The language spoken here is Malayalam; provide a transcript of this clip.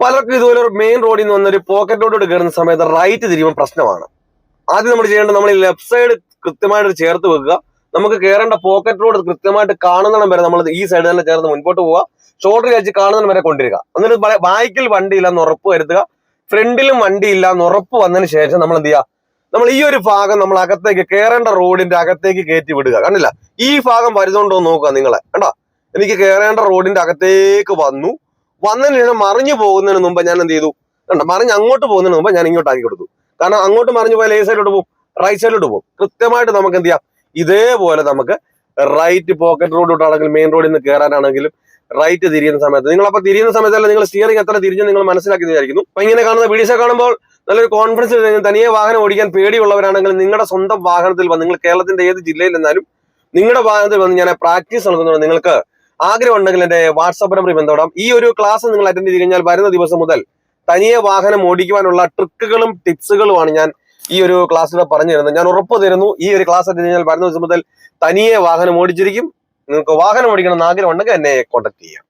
പലർക്കും ഇതുപോലെ മെയിൻ റോഡിൽ നിന്ന് വന്നൊരു പോക്കറ്റ് റോഡോട് കയറുന്ന സമയത്ത് റൈറ്റ് തിരിയുമ്പോൾ പ്രശ്നമാണ്. ആദ്യം നമ്മൾ ചെയ്യേണ്ടത് നമ്മൾ ഈ ലെഫ്റ്റ് സൈഡ് കൃത്യമായിട്ട് ചേർത്ത് വെക്കുക. നമുക്ക് കയറേണ്ട പോക്കറ്റ് റോഡ് കൃത്യമായിട്ട് കാണുന്നിടം വരെ നമ്മൾ ഈ സൈഡ് തന്നെ ചേർന്ന് മുൻപോട്ട് പോവുക. ഷോൾഡർ കഴിച്ച് കാണുന്നിടം വരെ കൊണ്ടിരിക്കുക എന്നിട്ട് ബാക്കിൽ വണ്ടി ഇല്ലെന്ന് ഉറപ്പ് വരുത്തുക. ഫ്രണ്ടിലും വണ്ടി ഇല്ല എന്ന് ഉറപ്പ് വന്നതിന് ശേഷം നമ്മൾ എന്ത് ചെയ്യുക? നമ്മൾ ഈ ഒരു ഭാഗം നമ്മൾ അകത്തേക്ക് കയറേണ്ട റോഡിന്റെ അകത്തേക്ക് കയറ്റി വിടുക. കണ്ടില്ല? ഈ ഭാഗം വരുന്നുണ്ടോ നോക്കുക നിങ്ങളെ. കണ്ടോ? എനിക്ക് കയറേണ്ട റോഡിന്റെ അകത്തേക്ക് വന്നു. വന്നതിന് ശേഷം മറിഞ്ഞു പോകുന്നതിന് മുമ്പ് ഞാൻ എന്ത് ചെയ്തു? കണ്ട മറിഞ്ഞ് അങ്ങോട്ട് പോകുന്നതിന് മുമ്പ് ഞാൻ ഇങ്ങോട്ട് ആക്കി കൊടുത്തു. കാരണം അങ്ങോട്ട് മറിഞ്ഞു പോയാൽ ഏത് സൈഡിലോട്ട് പോകും റൈറ്റ് സൈഡിലോട്ട് പോകും. കൃത്യമായിട്ട് നമുക്ക് എന്ത് ചെയ്യാം? ഇതേപോലെ നമുക്ക് റൈറ്റ് പോക്കറ്റ് റോഡിലോട്ടാണെങ്കിലും മെയിൻ റോഡിൽ നിന്ന് കയറാനാണെങ്കിലും റൈറ്റ് തിരിയുന്ന സമയത്ത്. നിങ്ങൾ അപ്പൊ തിരിയുന്ന സമയത്തല്ല നിങ്ങൾ സ്റ്റിയറിംഗ് എത്ര തിരിഞ്ഞു നിങ്ങൾ മനസ്സിലാക്കി വിചാരിക്കുന്നു. അപ്പൊ ഇങ്ങനെ കാണുന്ന വീഡിയോസ് കാണുമ്പോൾ നല്ലൊരു കോൺഫിഡൻസ് തനിയെ വാഹനം ഓടിക്കാൻ പേടിയുള്ളവരാണെങ്കിൽ നിങ്ങളുടെ സ്വന്തം വാഹനത്തിൽ വന്ന് നിങ്ങൾ കേരളത്തിന്റെ ഏത് ജില്ലയിൽ നിന്നാലും നിങ്ങളുടെ വാഹനത്തിൽ വന്ന് ഞാൻ പ്രാക്ടീസ് നൽകുന്നുണ്ട് നിങ്ങൾക്ക് ആഗ്രഹം ഉണ്ടെങ്കിൽ എന്റെ വാട്സാപ്പ് നമ്പറിൽ ബന്ധപ്പെടാം ഈ ഒരു ക്ലാസ് നിങ്ങൾ അറ്റൻഡ് ചെയ്ത് കഴിഞ്ഞാൽ വരുന്ന ദിവസം മുതൽ തനിയെ വാഹനം ഓടിക്കുവാനുള്ള ട്രിക്കുകളും ടിപ്സുകളുമാണ് ഞാൻ ഈ ഒരു ക്ലാസ്സിലൂടെ പറഞ്ഞു തരുന്നത്. ഞാൻ ഉറപ്പ് തരുന്നു ഈ ഒരു ക്ലാസ് അറ്റൻഡ് കഴിഞ്ഞാൽ വരുന്ന ദിവസം മുതൽ തനിയെ വാഹനം ഓടിച്ചിരിക്കും. നിങ്ങൾക്ക് വാഹനം ഓടിക്കണം എന്ന് ആഗ്രഹം ഉണ്ടെങ്കിൽ എന്നെ കോൺടാക്ട് ചെയ്യാം.